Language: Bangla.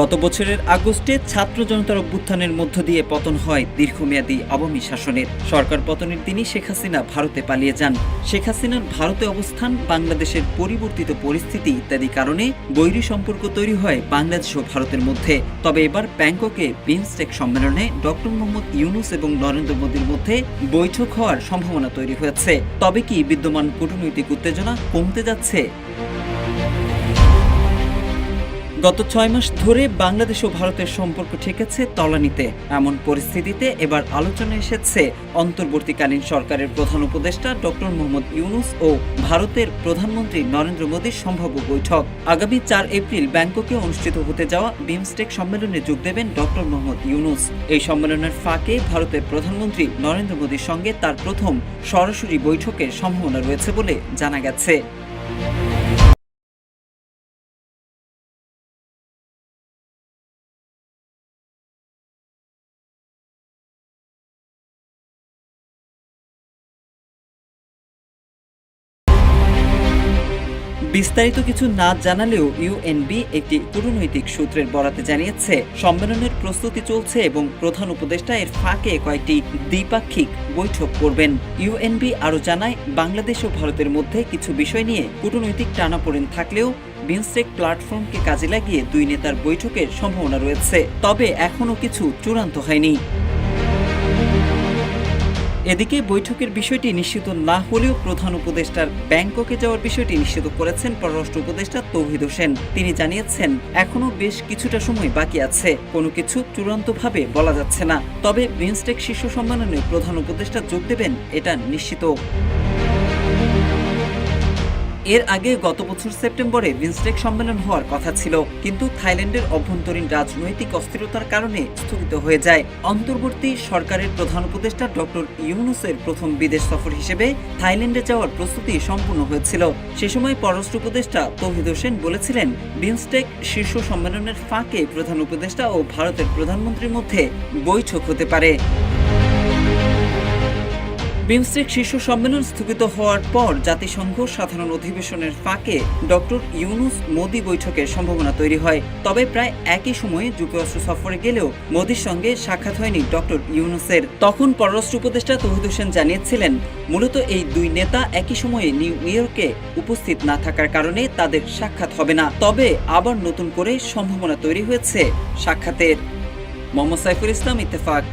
গত বছরের আগস্টে ছাত্র জনতার অভ্যুত্থানের মধ্য দিয়ে পতন হয় দীর্ঘমেয়াদী আওয়ামী শাসনের। সরকার পতনের দিনই শেখ হাসিনা ভারতে পালিয়ে যান। শেখ হাসিনার ভারতে অবস্থান, বাংলাদেশের পরিবর্তিত পরিস্থিতি ইত্যাদি কারণে বৈরী সম্পর্ক তৈরি হয় বাংলাদেশ ও ভারতের মধ্যে। তবে এবার ব্যাংককে বিমস্টেক সম্মেলনে ডক্টর মোহাম্মদ ইউনুস এবং নরেন্দ্র মোদীর মধ্যে বৈঠক হওয়ার সম্ভাবনা তৈরি হয়েছে। তবে কি বিদ্যমান কূটনৈতিক উত্তেজনা কমতে যাচ্ছে? গত ছয় মাস ধরে বাংলাদেশ ও ভারতের সম্পর্ক ঠেকেছে তলানিতে। এমন পরিস্থিতিতে এবার আলোচনায় এসেছে অন্তর্বর্তীকালীন সরকারের প্রধান উপদেষ্টা ডক্টর মোহাম্মদ ইউনুস ও ভারতের প্রধানমন্ত্রী নরেন্দ্র মোদীর সম্ভাব্য বৈঠক। আগামী চার এপ্রিল ব্যাংককে অনুষ্ঠিত হতে যাওয়া বিমস্টেক সম্মেলনে যোগ দেবেন ডক্টর মোহাম্মদ ইউনুস। এই সম্মেলনের ফাঁকে ভারতের প্রধানমন্ত্রী নরেন্দ্র মোদীর সঙ্গে তার প্রথম সরাসরি বৈঠকের সম্ভাবনা রয়েছে বলে জানা গেছে। বিস্তারিত কিছু না জানালেও ইউএনবি একটি কূটনৈতিক সূত্রের বরাতে জানিয়েছে, সম্মেলনের প্রস্তুতি চলছে এবং প্রধান উপদেষ্টা এর ফাঁকে কয়েকটি দ্বিপাক্ষিক বৈঠক করবেন। ইউএনবি আরও জানায়, বাংলাদেশ ও ভারতের মধ্যে কিছু বিষয় নিয়ে কূটনৈতিক টানাপোড়েন থাকলেও বিমস্টেক প্ল্যাটফর্মকে কাজে লাগিয়ে দুই নেতার বৈঠকের সম্ভাবনা রয়েছে, তবে এখনও কিছু চূড়ান্ত হয়নি। এদিকে বৈঠকের বিষয়টি নিশ্চিত না হলেও প্রধান উপদেষ্টার ব্যাংককে যাওয়ার বিষয়টি নিশ্চিত করেছেন পররাষ্ট্র উপদেষ্টা তৌহিদ হোসেন। তিনি জানিয়েছেন, এখনও বেশ কিছুটা সময় বাকি আছে। কোনো কিছু চূড়ান্তভাবে বলা যাচ্ছে না। তবে বিমস্টেক শীর্ষ সম্মেলনে প্রধান উপদেষ্টা যোগ দেবেন, এটা নিশ্চিত। এর আগে গত বছর সেপ্টেম্বরে বিমস্টেক সম্মেলন হওয়ার কথা ছিল, কিন্তু থাইল্যান্ডের অভ্যন্তরীণ রাজনৈতিক অস্থিরতার কারণে স্থগিত হয়ে যায়। অন্তর্বর্তী সরকারের প্রধান উপদেষ্টা ডক্টর ইউনুসের প্রথম বিদেশ সফর হিসেবে থাইল্যান্ডে যাওয়ার প্রস্তুতি সম্পূর্ণ হয়েছিল। সে সময় পররাষ্ট্র উপদেষ্টা তৌহিদ হোসেন বলেছিলেন, বিমস্টেক শীর্ষ সম্মেলনের ফাঁকে প্রধান উপদেষ্টা ও ভারতের প্রধানমন্ত্রীর মধ্যে বৈঠক হতে পারে। বিমস্টেক শীর্ষ সম্মেলন স্থগিত হওয়ার পর জাতিসংঘ সাধারণ অধিবেশনের ফাঁকে ডক্টর ইউনুস মোদি বৈঠকের সম্ভাবনা তৈরি হয়। তবে প্রায় একই সময়ে যুক্তরাষ্ট্র সফরে গেলেও মোদির সঙ্গে সাক্ষাৎ হয়নি ডক্টর ইউনুসের। তখন পররাষ্ট্র উপদেষ্টা তহিদ হোসেন জানিয়েছিলেন, মূলত এই দুই নেতা একই সময়ে নিউ ইয়র্কে উপস্থিত না থাকার কারণে তাদের সাক্ষাৎ হবে না। তবে আবার নতুন করে সম্ভাবনা তৈরি হয়েছে সাক্ষাতের। মোহাম্মদ সাইফুল ইসলাম, ইত্তেফাক।